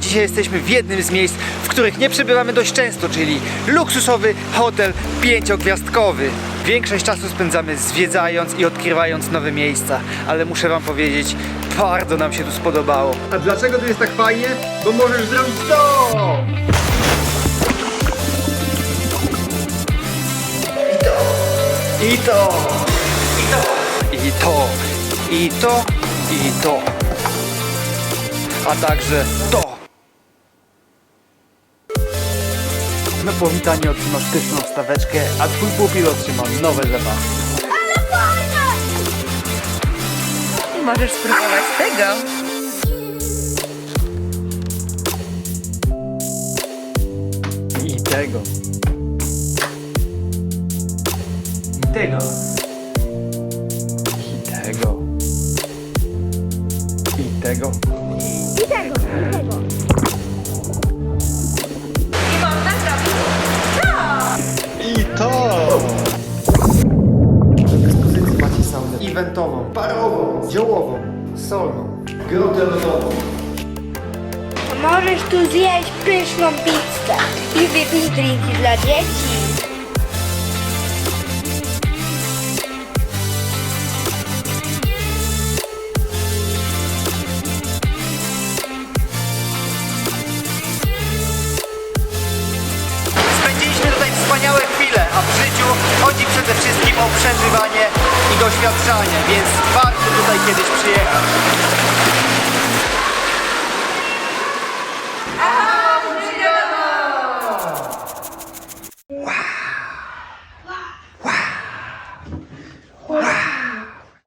dzisiaj jesteśmy w jednym z miejsc, w których nie przebywamy dość często, czyli luksusowy hotel pięciogwiazdkowy. Większość czasu spędzamy zwiedzając i odkrywając nowe miejsca, ale muszę wam powiedzieć, bardzo nam się tu spodobało. A dlaczego tu jest tak fajnie? Bo możesz zrobić to! I to! I to! I to! I to! I to! A także to! Na powitanie otrzymasz pyszną staweczkę, a twój pupil otrzyma nowe zabawki. Możesz spróbować tego. I tego. I tego. I tego. I tego. Parową, ziołową, solną, grotę. Możesz tu zjeść pyszną pizzę i wypić drinki dla dzieci. Chodzi przede wszystkim o przeżywanie i doświadczanie, więc warto.